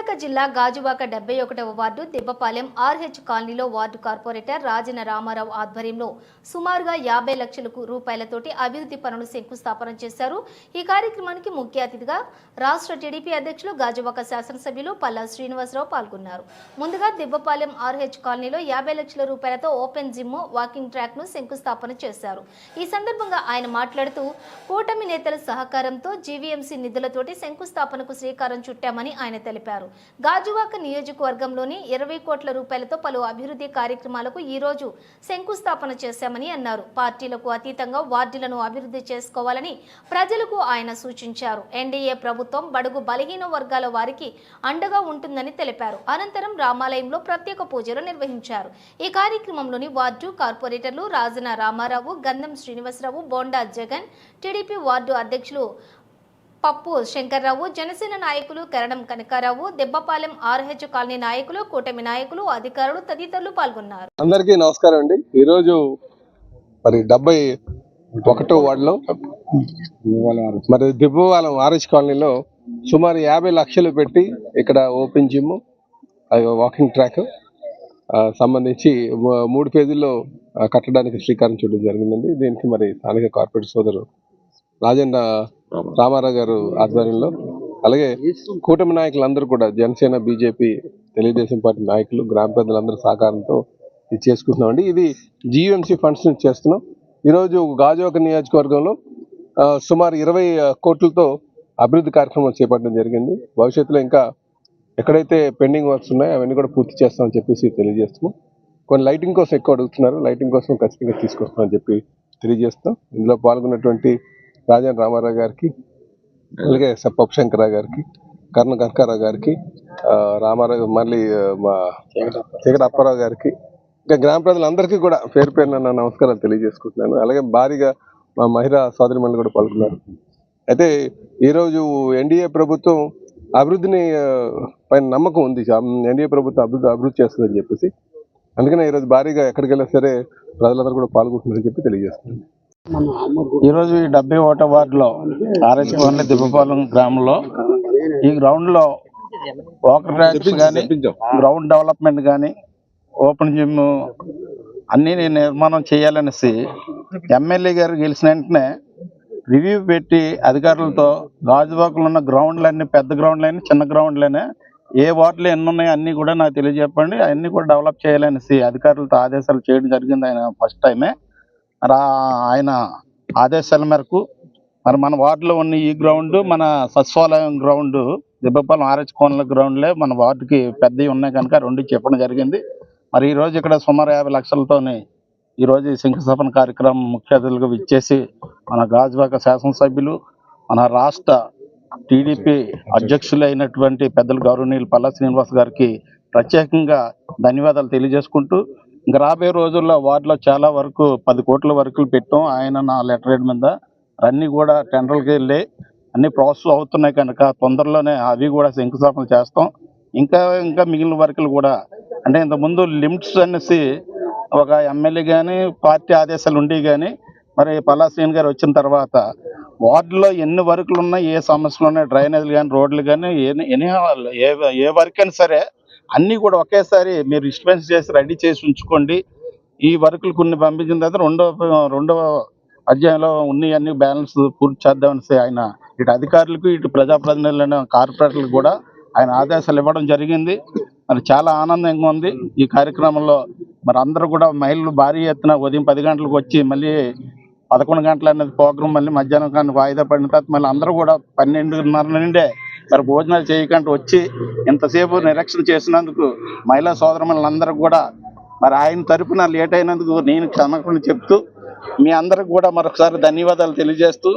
విశాఖ జిల్లా గాజువాక డెబ్బై ఒకటవ వార్డు దిబ్బపాలెం ఆర్హెచ్ కాలనీలో వార్డు కార్పొరేటర్ రాజన రామారావు ఆధ్వర్యంలో సుమారుగా యాభై లక్షలకు రూపాయలతోటి అభివృద్ధి పనులు శంకుస్థాపన చేశారు. ఈ కార్యక్రమానికి ముఖ్య అతిథిగా రాష్ట్ర టీడీపీ అధ్యక్షులు గాజువాక శాసనసభ్యులు పల్లా శ్రీనివాసరావు పాల్గొన్నారు. ముందుగా దిబ్బపాలెం ఆర్హెచ్ కాలనీలో యాభై లక్షల రూపాయలతో ఓపెన్ జిమ్ వాకింగ్ ట్రాక్ను శంకుస్థాపన చేశారు. ఈ సందర్భంగా ఆయన మాట్లాడుతూ కూటమి నేతల సహకారంతో జీవీఎంసీ నిధులతోటి శంకుస్థాపనకు శ్రీకారం చుట్టామని ఆయన తెలిపారు. గాజువాక నియోజకవర్గంలోని ఇరవై కోట్ల రూపాయలతో పలు అభివృద్ధి కార్యక్రమాలకు ఈ రోజు శంకుస్థాపన చేశామని అన్నారు. పార్టీలకు అతీతంగా వార్డులను అభివృద్ధి చేసుకోవాలని ప్రజలకు ఆయన సూచించారు. ఎన్డీఏ ప్రభుత్వం బడుగు బలహీన వర్గాల వారికి అండగా ఉంటుందని తెలిపారు. అనంతరం రామాలయంలో ప్రత్యేక పూజలు నిర్వహించారు. ఈ కార్యక్రమంలోని వార్డు కార్పొరేటర్లు రాజన రామారావు గంధం శ్రీనివాసరావు బోండా జగన్ టీడీపీ వార్డు అధ్యక్షులు పప్పు శంకర్రావు జనసేన నాయకులు Karanam Kanakarao Debbapalem R H colony నాయకులు కూటమి నాయకులు అధికారులు తదితరులు పాల్గొన్నారు. అందరికీ నమస్కారం అండి. ఈరోజు మరి డెబ్బై ఒకటో వార్డులో మరి దిబ్బవాలం ఆర్హెచ్ కాలనీలో సుమారు యాభై లక్షలు పెట్టి ఇక్కడ ఓపెన్ జిమ్ వాకింగ్ ట్రాక్ సంబంధించి మూడు పేజీల్లో కట్టడానికి శ్రీకారం చూడడం జరిగిందండి. దీనికి మరి స్థానిక కార్పొరేట్ సోదరు రాజేంద్ర రామారావు గారు ఆధ్వర్యంలో. అలాగే కూటమి నాయకులందరూ కూడా జనసేన బీజేపీ తెలుగుదేశం పార్టీ నాయకులు గ్రామ పెద్దలందరూ సహకారంతో ఇది చేసుకుంటున్నామండి. ఇది జియుఎంసీ ఫండ్స్ నుంచి చేస్తున్నాం. ఈరోజు గాజువాక నియోజకవర్గంలో సుమారు ఇరవై కోట్లతో అభివృద్ధి కార్యక్రమం చేపట్టడం జరిగింది. భవిష్యత్తులో ఇంకా ఎక్కడైతే పెండింగ్ వర్క్స్ ఉన్నాయో అవన్నీ కూడా పూర్తి చేస్తామని చెప్పేసి తెలియజేస్తున్నాం. కొన్ని లైటింగ్ కోసం ఎక్కువ అడుగుతున్నారు. లైటింగ్ కోసం ఖచ్చితంగా తీసుకొస్తామని చెప్పి తెలియజేస్తాం ఇందులో పాల్గొన్నటువంటి రాజన్ రామారావు గారికి అలాగే స- పప్పు శంకరరావు గారికి కర్ణ కనకారావు గారికి రామారావు మళ్ళీ మా చీకట అప్పారావు గారికి ఇంకా గ్రామ ప్రజలందరికీ కూడా పేరు పేరున నా నమస్కారాలు తెలియజేసుకుంటున్నాను. అలాగే భారీగా మా మహిళా సోదరి కూడా పాల్గొన్నారు. అయితే ఈరోజు ఎన్డీఏ ప్రభుత్వం అభివృద్ధిని పైన నమ్మకం ఉంది. ఎన్డీఏ ప్రభుత్వం అభివృద్ధి అభివృద్ధి చేస్తుందని చెప్పేసి. అందుకనే ఈరోజు భారీగా ఎక్కడికి వెళ్ళినా సరే ప్రజలందరూ కూడా పాల్గొంటున్నారని చెప్పి తెలియజేస్తున్నాను. ఈరోజు ఈ డెబ్బై ఒకటో వార్డులో ఆర్ఎస్ కోన్లీ దిబ్బపాలెం గ్రామంలో ఈ గ్రౌండ్లో వాటర్ ట్రాక్స్ కానీ గ్రౌండ్ డెవలప్మెంట్ కానీ ఓపెన్ జిమ్ అన్ని నిర్మాణం చేయాలనేసి ఎమ్మెల్యే గారు గెలిచిన వెంటనే రివ్యూ పెట్టి అధికారులతో గాజువాకులు ఉన్న గ్రౌండ్లన్నీ పెద్ద గ్రౌండ్లన్నీ చిన్న గ్రౌండ్లనే ఏ వార్డులు ఎన్ని ఉన్నాయో అన్ని కూడా నాకు తెలియజెప్పండి. అన్ని కూడా డెవలప్ చేయాలనేసి అధికారులతో ఆదేశాలు చేయడం జరిగింది ఆయన ఫస్ట్ టైమే మరి ఆయన ఆదేశాల మేరకు మరి మన వార్డులో ఉన్న ఈ గ్రౌండ్ మన సచివాలయం గ్రౌండ్ దిబ్బపాలెం ఆర్హెచ్ కోనల గ్రౌండ్లే మన వార్డుకి పెద్దవి ఉన్నాయి కనుక రెండు చెప్పడం జరిగింది. మరి ఈ రోజు ఇక్కడ సుమారు యాభై లక్షలతోని ఈ రోజు ఈ శంకుస్థాపన కార్యక్రమం ముఖ్య అతిథులుగా ఇచ్చేసి మన గాజువాక శాసనసభ్యులు మన రాష్ట్ర టీడీపీ అధ్యక్షులు అయినటువంటి పెద్దలు గౌరవనీయులు పల్లా శ్రీనివాస్ గారికి ప్రత్యేకంగా ధన్యవాదాలు తెలియజేసుకుంటూ ఇంకా రాబోయే రోజుల్లో వార్డులో చాలా వరకు పది కోట్ల వరకు పెట్టాం. ఆయన నా లెటర్ హెడ్ మీద. అన్నీ కూడా టెండర్లకి వెళ్ళి అన్ని ప్రాసెస్ అవుతున్నాయి కనుక తొందరలోనే అవి కూడా శంకుస్థాపన చేస్తాం. ఇంకా ఇంకా మిగిలిన వర్కులు కూడా. అంటే ఇంతకుముందు లిమిట్స్ అనేసి ఒక ఎమ్మెల్యే కానీ పార్టీ ఆదేశాలు ఉండి కానీ మరి పలాశ్రీని గారు వచ్చిన తర్వాత వార్డులో ఎన్ని వర్కులు ఉన్నాయి ఏ సమస్యలు ఉన్నాయి డ్రైనేజీలు కానీ రోడ్లు కానీ ఎన్ని ఎన్ని ఏ ఏ వర్క్ అయినా సరే అన్నీ కూడా ఒకేసారి మీరు డిస్పెన్స్ చేసి రెడీ చేసి ఉంచుకోండి. ఈ వర్కులు కొన్ని పంపించిన తర్వాత రెండో రెండవ అధ్యాయంలో ఉన్నాయి అన్ని బ్యాలెన్స్ పూర్తి చేద్దామని ఆయన ఇటు అధికారులకు ఇటు ప్రజాప్రతినిధులైన కార్పొరేటర్లకు కూడా ఆయన ఆదేశాలు ఇవ్వడం జరిగింది. మరి చాలా ఆనందంగా ఉంది. ఈ కార్యక్రమంలో మరి అందరూ కూడా మహిళలు భారీ ఎత్తున ఉదయం పది గంటలకు వచ్చి మళ్ళీ పదకొండు గంటల అనేది ప్రోగ్రాం మళ్ళీ మధ్యాహ్నం కానీ వాయిదా పడిన తర్వాత మళ్ళీ అందరూ కూడా పన్నెండున్నర నుండే మరి భోజనాలు చేయకుండా వచ్చి ఇంతసేపు నిరీక్షణ చేసినందుకు మహిళా సోదరములందరూ కూడా మరి ఆయన తరపున లేట్ అయినందుకు నేను క్షమాపణ చెప్తూ మీ అందరికి కూడా మరొకసారి ధన్యవాదాలు తెలియజేస్తూ